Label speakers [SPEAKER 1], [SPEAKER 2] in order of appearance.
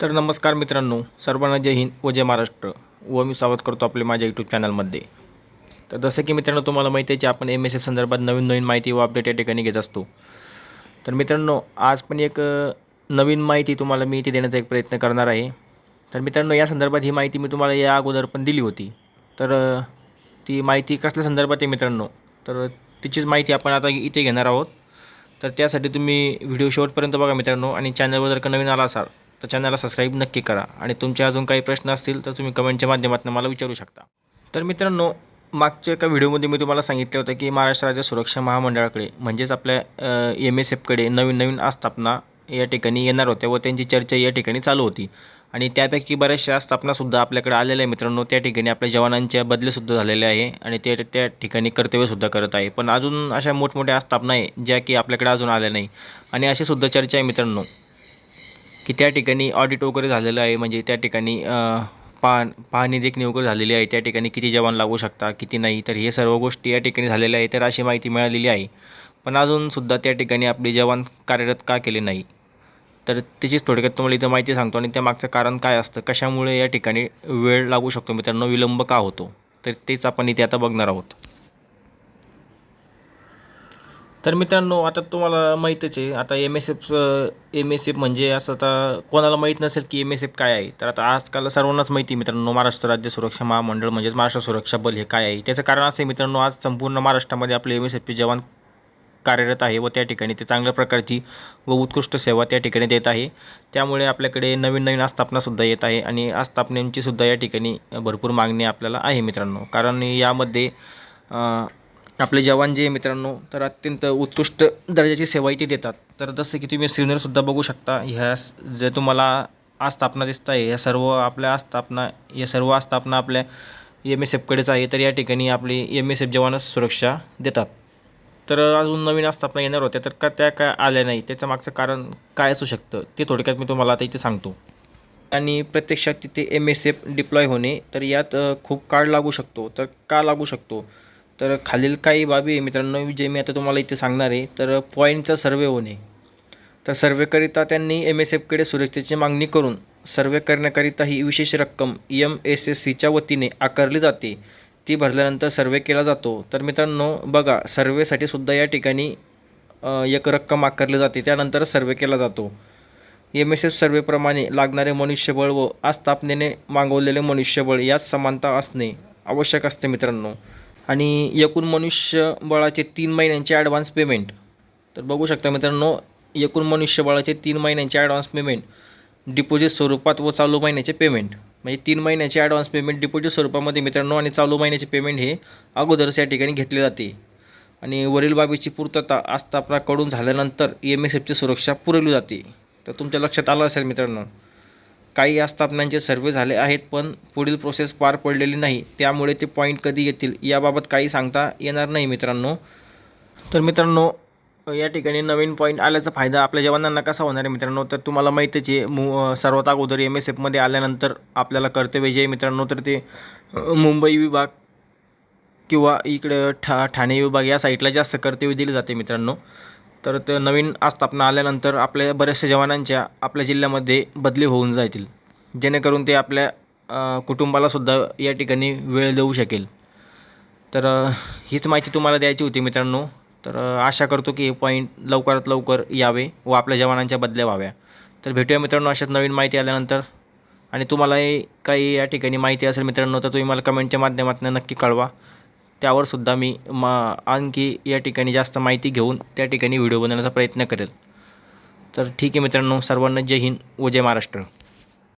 [SPEAKER 1] तर नमस्कार मित्रांनो सर्वांना जय हिंद व जय महाराष्ट्र. व मी स्वागत करतो आपले माझ्या यूट्यूब चॅनलमध्ये तर जसं की मित्रांनो तुम्हाला माहिती आहे की आपण एम एस एफ संदर्भात नवीन नवीन माहिती व अपडेट या ठिकाणी घेत असतो. तर मित्रांनो आज पण एक नवीन माहिती तुम्हाला मी इथे देण्याचा एक प्रयत्न करणार आहे. तर मित्रांनो या संदर्भात ही माहिती मी तुम्हाला या अगोदर पण दिली होती. तर ती माहिती कसल्या संदर्भात आहे मित्रांनो? तर तिचीच माहिती आपण आता इथे घेणार आहोत. तर त्यासाठी तुम्ही व्हिडिओ शेवटपर्यंत बघा मित्रांनो आणि चॅनलवर जर का नवीन आला असाल तर चॅनलला सबस्क्राईब नक्की करा. आणि तुमचे अजून काही प्रश्न असतील तर तुम्ही कमेंटच्या माध्यमातून मला विचारू शकता. तर मित्रांनो मागच्या एका व्हिडिओमध्ये मी तुम्हाला सांगितलं होतं की महाराष्ट्र राज्य सुरक्षा महामंडळाकडे म्हणजेच आपल्या एम एस एफकडे नवीन नवीन आस्थापना या ठिकाणी येणार होत्या व त्यांची चर्चा या ठिकाणी चालू होती. आणि त्यापैकी बऱ्याचशा आस्थापनासुद्धा आपल्याकडे आलेल्या आहे मित्रांनो. त्या ठिकाणी आपल्या जवानांच्या बदलेसुद्धा झालेले आहे आणि ते त्या ठिकाणी कर्तव्यसुद्धा करत आहे. पण अजून अशा मोठमोठ्या आस्थापना आहे ज्या की आपल्याकडे अजून आल्या नाही. आणि अशीसुद्धा चर्चा आहे मित्रांनो. की त्या ठिकाणी ऑडिट वगैरे झालेलं आहे. म्हणजे त्या ठिकाणी अ, पाहणी देखणी वगैरे झालेली आहे. त्या ठिकाणी किती जवान लागू शकता किती नाही. तर हे सर्व गोष्टी या ठिकाणी झालेल्या आहे तर अशी माहिती मिळालेली आहे. पण अजूनसुद्धा त्या ठिकाणी आपले जवान कार्यरत का केले नाही. तर त्याचीच थोडक्यात तुम्हाला इथं माहिती सांगतो आणि त्या मागचं कारण काय असतं कशामुळे या ठिकाणी वेळ लागू शकतो मित्रांनो विलंब का होतो. तर तेच आपण इथे आता बघणार आहोत. तर मित्रांनो आता तुम्हाला माहीतच आहे आता M S F M S F म्हणजे असं आता कोणाला माहीत नसेल की एम एस एफ काय आहे तर आता आजकाल सर्वांनाच माहिती आहे मित्रांनो महाराष्ट्र राज्य सुरक्षा महामंडळ म्हणजेच महाराष्ट्र सुरक्षा बल हे काय आहे. त्याचं कारण असं आहे मित्रांनो आज संपूर्ण महाराष्ट्रामध्ये आपले एम एस एफचे जवान कार्यरत आहे व त्या ठिकाणी ते चांगल्या प्रकारची व उत्कृष्ट सेवा त्या ठिकाणी देत आहे. त्यामुळे आपल्याकडे नवीन नवीन आस्थापनासुद्धा येत आहे आणि आस्थापनांचीसुद्धा या ठिकाणी भरपूर मागणी आपल्याला आहे मित्रांनो. कारण यामध्ये आपले जवान जे मित्रांनो तर अत्यंत उत्कृष्ट दर्जाची सेवा इथे देतात. तर जसं की तुम्ही सिनियरसुद्धा बघू शकता ह्या जे तुम्हाला आस्थापना दिसत आहे या सर्व आपल्या आस्थापना या सर्व आस्थापना आपल्या एम एस एफकडेच आहे तर या ठिकाणी आपली एम एस एफ जवानच सुरक्षा देतात. तर अजून नवीन आस्थापना येणार होत्या तर का त्या काय आल्या नाही त्याचं मागचं कारण काय असू शकतं ते थोडक्यात मी तुम्हाला आता इथे सांगतो. आणि प्रत्यक्षात तिथे एम एस एफ डिप्लॉय होणे तर यात खूप काळ लागू शकतो. तर का लागू शकतो? तर खालील काही बाबी आहे. मित्रांनो जे मी आता तुम्हाला इथे सांगणार आहे तर पॉईंटचा सर्वे होणे. तर सर्वेकरिता त्यांनी एम एस एफकडे सुरक्षेची मागणी करून सर्वे करण्याकरिता ही विशेष रक्कम एम एस एस सीच्या वतीने आकारली जाते. ती भरल्यानंतर सर्वे केला जातो. तर मित्रांनो बघा सर्वेसाठी सुद्धा या ठिकाणी एक रक्कम आकारली जाते. त्यानंतर सर्वे केला जातो. एम एस एफ सर्वेप्रमाणे लागणारे मनुष्यबळ व आस्थापनेने मागवलेले मनुष्यबळ यात समानता असणे आवश्यक असते मित्रांनो. आणि एकूण मनुष्यबळाचे तीन महिन्यांचे ॲडव्हान्स पेमेंट तर बघू शकता मित्रांनो एकूण मनुष्यबळाचे तीन महिन्यांचे ॲडव्हान्स पेमेंट डिपॉझिट स्वरूपात व चालू महिन्याचे पेमेंट म्हणजे तीन महिन्याचे ॲडव्हान्स पेमेंट डिपॉझिट स्वरूपामध्ये मित्रांनो आणि चालू महिन्याचे पेमेंट हे अगोदरच या ठिकाणी घेतले जाते. आणि वरील बाबीची पूर्तता आस्थापनाकडून झाल्यानंतर एम एस एफची सुरक्षा पुरवली जाते. तर तुमच्या लक्षात आलं असेल मित्रांनो काही आस्थापनांचे सर्वे झाले आहेत पण पुढील प्रोसेस पार पडलेली नाही. त्यामुळे ते पॉईंट कधी येतील याबाबत काही सांगता येणार नाही मित्रांनो. तर मित्रांनो या ठिकाणी नवीन पॉईंट आल्याचा फायदा आपल्या जवानांना कसा होणार आहे मित्रांनो? तर तुम्हाला माहीतच आहे मु सर्वात अगोदर एम एस एफमध्ये आल्यानंतर आपल्याला कर्तव्य जे आहे मित्रांनो. तर ते मुंबई विभाग किंवा इकडे ठा ठाणे विभाग या साईडला जास्त कर्तव्य दिले जाते मित्रांनो. तर ते नवीन आस्थापना आल्यानंतर आपल्या बऱ्याचशा जवानांच्या आपल्या जिल्ह्यामध्ये बदली होऊन जातील. जेणेकरून ते आपल्या कुटुंबालासुद्धा या ठिकाणी वेळ देऊ शकेल. तर हीच माहिती तुम्हाला द्यायची होती मित्रांनो. तर आशा करतो की हे पॉईंट लवकरात लवकर यावे व आपल्या जवानांच्या बदल्या व्हाव्या. तर भेटूया मित्रांनो अशाच नवीन माहिती आल्यानंतर. आणि तुम्हालाही काही या ठिकाणी माहिती असेल मित्रांनो तर तुम्ही मला कमेंटच्या माध्यमातून नक्की कळवा. त्यावर सुद्धा मी म आणखी या ठिकाणी जास्त माहिती घेऊन त्या ठिकाणी व्हिडिओ बनवण्याचा प्रयत्न करेल. तर ठीक आहे मित्रांनो सर्वांना जय हिंद व जय महाराष्ट्र.